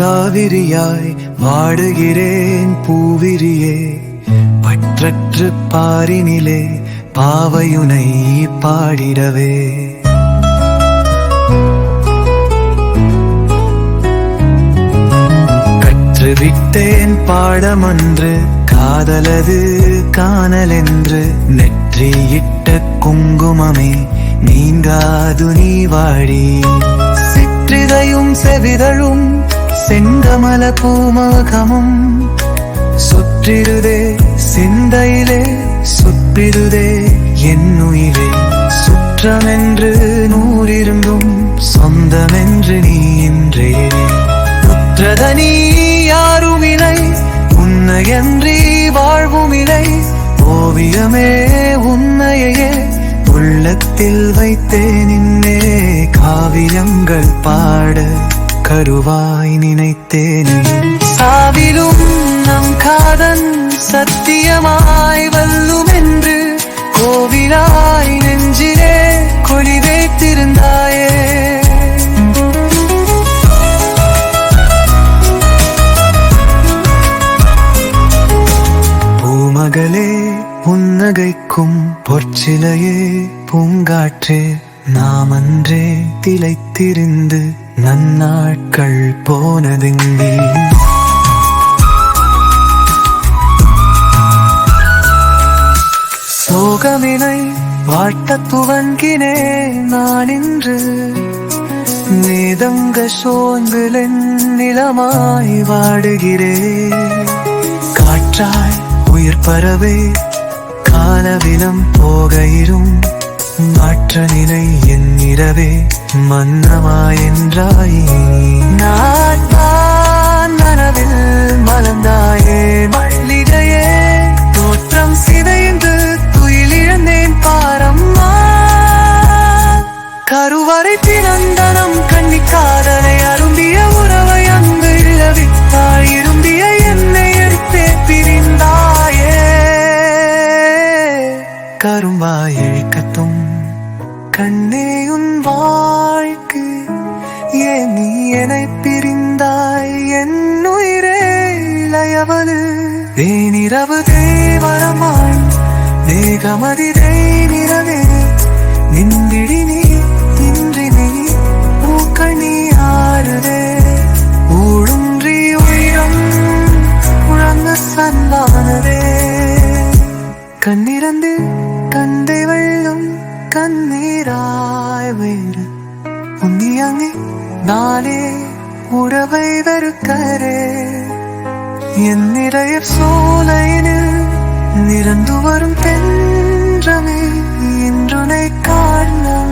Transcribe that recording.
காவிரியாய் வாடுகிறேன் பூவிரியே பற்றற்று பாரினிலே பாவையுனை பாடிடவே. கற்றுவிட்டேன் பாடமன்று காதலது காணலென்று நெற்றியிட்ட குங்குமமே நீங்காது நீ வாடி. சிற்றிதையும் செவிதழும் செங்கமல பூமகமும் சுற்றிருதே சிந்தையிலே சுற்றிருதே என்னுயிரே சுற்றமென்று நூறிருந்தும் சொந்தமென்று நீ என்றே புத்திரதனி யாரும் யாருமில்லை உன்னையன்றி வாழ்வும் வாழ்வுமில்லை. ஓவியமே உன்னையே உள்ளத்தில் வைத்தே நின்னே. காவியங்கள் பாட கருவாய் நினைத்தேனே. சாவிலும் நம் காதன் சத்தியமாய் வல்லும் என்று கோவிலாய் நெஞ்சிலே கொடி வைத்திருந்தாயே. பூமகளே புன்னகைக்கும் பொற்சிலையே பூங்காற்றே நாம் அன்றே திளைத்திருந்து நன்னாட்கள் போனதெங்கே? சோகமினை வாட்டத் துவங்கினே நான் இன்று நேதங்க சோர்ந்திலென் நிலமாய் வாடுகிறேன் காற்றாய் உயிர் பரவே காலவிலம் போகையிலும் மாற்ற நிலை என் இரவே மன்னமாய் என்றாயே நான் கரும்பாய் இழுக்கத்தும் கண்ணே உன் வாழ்க்கு ஏன் நீ என்னை பிரிந்தாய்? என் உயிரே இளையவளு தேனிரவு தேவரமாய் தேகமதிரை நிறவே. நின்றிடி நீ உன்னி அங்கே நாளே ഉടവൈതരുക്കരേ എന്നിടയർ സോലയിന് നിരന്നു വരും തെன்றമേ ഇൻറുനെ കാണണം